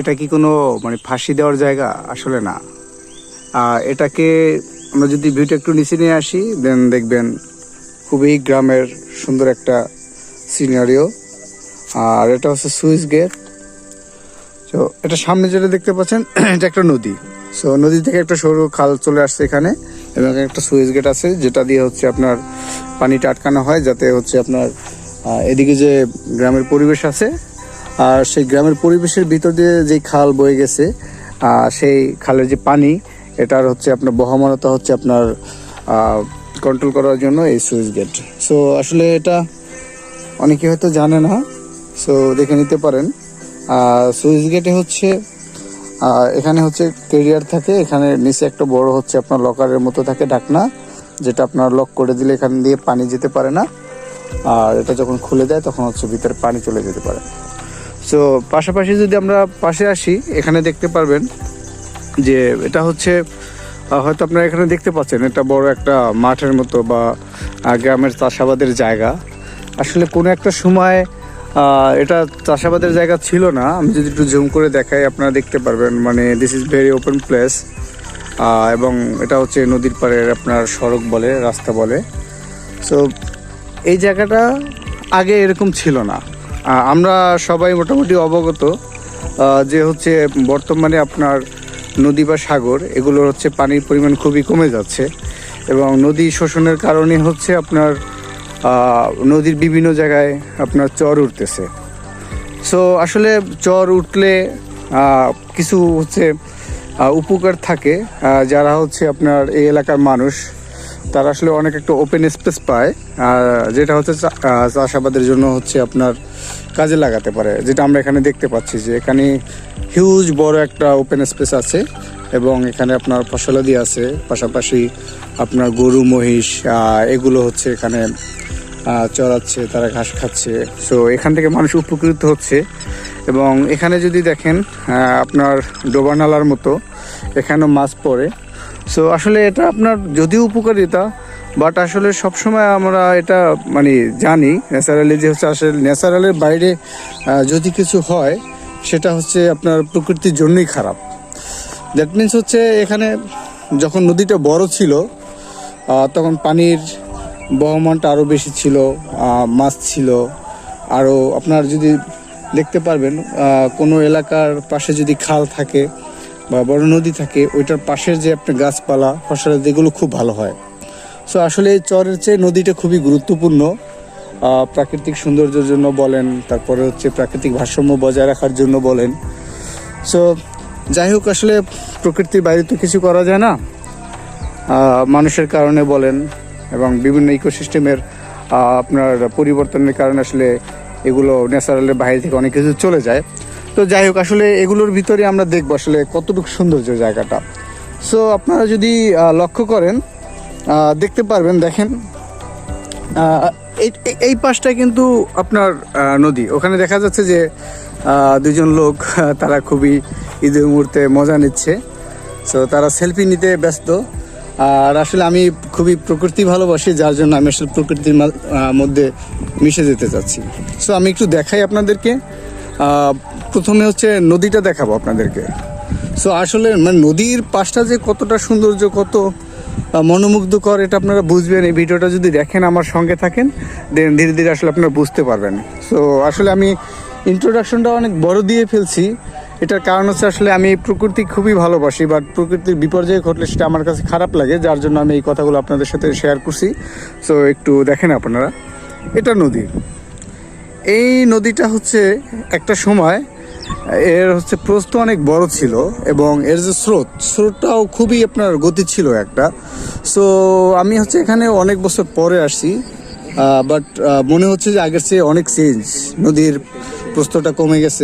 এটা কি কোনো মানে ফাঁসি দেওয়ার জায়গা? আসলে না। এটাকে আমরা যদি ভিউটা একটু নিচে নিয়ে আসি দেন দেখবেন খুবই গ্রামের সুন্দর একটা সিনারিও আর এটা হচ্ছে সুইচ গেট। তো এটা সামনে যেটা দেখতে পাচ্ছেন, এটা একটা নদী। সো নদী থেকে একটা সরু খাল চলে আসছে এখানে, এবং একটা সুইচ গেট আছে, যেটা দিয়ে হচ্ছে আপনার পানিটা আটকানো হয়, যাতে হচ্ছে আপনার এদিকে যে গ্রামের পরিবেশ আছে আর সেই গ্রামের পরিবেশের ভিতর দিয়ে যে খাল বয়ে গেছে সেই খালের যে পানি, এটার হচ্ছে আপনার বহমানতা হচ্ছে আপনার কন্ট্রোল করার জন্য এই সুইচ গেট সো আসলে এটা অনেকে হয়তো জানে না সো দেখে নিতে পারেন। সুইচ গেটে হচ্ছে এখানে হচ্ছে কেরিয়ার থাকে, এখানে নিচে একটা বড় হচ্ছে আপনার লকারের মতো থাকে ঢাকনা, যেটা আপনার লক করে দিলে এখান দিয়ে পানি যেতে পারে না। আর এটা যখন খুলে দেয়, তখন হচ্ছে ভিতরে পানি চলে যেতে পারে। সো পাশাপাশি যদি আমরা পাশে আসি, এখানে দেখতে পারবেন যে এটা হচ্ছে হয়তো আপনারা এখানে দেখতে পাচ্ছেন, এটা বড় একটা মাঠের মতো বা গ্রামের চাষাবাদের জায়গা। আসলে কোনো একটা সময় এটা চাষাবাদের জায়গা ছিল না। আমি যদি একটু জুম করে দেখাই, আপনারা দেখতে পারবেন মানে this is very open place এবং এটা হচ্ছে নদীর পাড়ের আপনার সড়ক বলে, রাস্তা বলে। সো এই জায়গাটা আগে এরকম ছিল না। আমরা সবাই মোটামুটি অবগত যে হচ্ছে বর্তমানে আপনার নদী বা সাগর, এগুলোর হচ্ছে পানির পরিমাণ খুবই কমে যাচ্ছে এবং নদী শোষণের কারণে হচ্ছে আপনার নদীর বিভিন্ন জায়গায় আপনার চর উঠতেছে। সো আসলে চর উঠলে কিছু হচ্ছে উপকার থাকে যারা হচ্ছে আপনার এই এলাকার মানুষ তারা আসলে অনেক একটা ওপেন স্পেস পায়, আর যেটা হচ্ছে চাষাবাদের জন্য হচ্ছে আপনার কাজে লাগাতে পারে। যেটা আমরা এখানে দেখতে পাচ্ছি যে এখানে হিউজ বড় একটা ওপেন স্পেস আছে এবং এখানে আপনার ফসলাদি আছে, পাশাপাশি আপনার গরু, মহিষ এগুলো হচ্ছে এখানে চড়াচ্ছে, তারা ঘাস খাচ্ছে। সো এখান থেকে মানুষ উপকৃত হচ্ছে এবং এখানে যদি দেখেন আপনার ডোবানালার মতো, এখানেও মাছ পড়ে। সো আসলে এটা আপনার যদিও উপকারিতা বাট আসলে সবসময় আমরা এটা মানে জানি, ন্যাচারালি যে হচ্ছে আসলে ন্যাচারালের বাইরে যদি কিছু হয়, সেটা হচ্ছে আপনার প্রকৃতির জন্যই খারাপ। দ্যাট মিন্স হচ্ছে এখানে যখন নদীটা বড় ছিল তখন পানির বহমানটা আরও বেশি ছিল মাছ ছিল। আরও আপনার যদি দেখতে পারবেন কোনো এলাকার পাশে যদি খাল থাকে বা বড় নদী থাকে, ওইটার পাশের যে আপনার গাছপালা, ফসলের, এগুলো খুব ভালো হয়। সো আসলে চরের চেয়ে নদীটা খুবই গুরুত্বপূর্ণ। প্রাকৃতিক সৌন্দর্যের জন্য বলেন, তারপরে হচ্ছে প্রাকৃতিক ভারসাম্য বজায় রাখার জন্য বলেন। সো যাই হোক, আসলে প্রকৃতির বাইরে তো কিছু করা যায় না। মানুষের কারণে বলেন এবং বিভিন্ন ইকোসিস্টেমের আপনার পরিবর্তনের কারণে আসলে এগুলো ন্যাচারালের বাইরে থেকে অনেক কিছু চলে যায়। তো যাই হোক, আসলে এগুলোর ভিতরে আমরা দেখব আসলে কতটুকু সৌন্দর্য জায়গাটা। সো আপনারা যদি লক্ষ্য করেন দেখতে পারবেন, দেখেন এই পাশটা কিন্তু আপনার নদী। ওখানে দেখা যাচ্ছে যে দুজন লোক, তারা খুবই ঈদের মুহূর্তে মজা নিচ্ছে। সো তারা সেলফি নিতে ব্যস্ত। আর আসলে আমি খুবই প্রকৃতি ভালোবাসি, যার জন্য আমি আসলে প্রকৃতির মধ্যে মিশে যেতে চাচ্ছি। সো আমি একটু দেখাই আপনাদেরকে। প্রথমে হচ্ছে নদীটা দেখাবো আপনাদেরকে। সো আসলে মানে নদীর পাশটা যে কতটা সৌন্দর্য, কত মনোমুগ্ধকর, এটা আপনারা বুঝবেন। এই ভিডিওটা যদি দেখেন, আমার সঙ্গে থাকেন, দেন ধীরে ধীরে আসলে আপনারা বুঝতে পারবেন। সো আসলে আমি ইন্ট্রোডাকশনটা অনেক বড় দিয়ে ফেলছি। এটার কারণ হচ্ছে আসলে আমি প্রকৃতি খুবই ভালোবাসি বাট প্রকৃতির বিপর্যয় ঘটলে সেটা আমার কাছে খারাপ লাগে, যার জন্য আমি এই কথাগুলো আপনাদের সাথে শেয়ার করছি। সো একটু দেখেন আপনারা। এটা নদী। এই নদীটা হচ্ছে একটা সময়, এর হচ্ছে প্রস্থ অনেক বড় ছিল এবং এর যে স্রোত, স্রোতটাও খুবই আপনার গতি ছিল একটা। সো আমি হচ্ছে এখানে অনেক বছর পরে আসি বাট মনে হচ্ছে যে আগের চেয়ে অনেক চেঞ্জ নদীর প্রস্থটা কমে গেছে।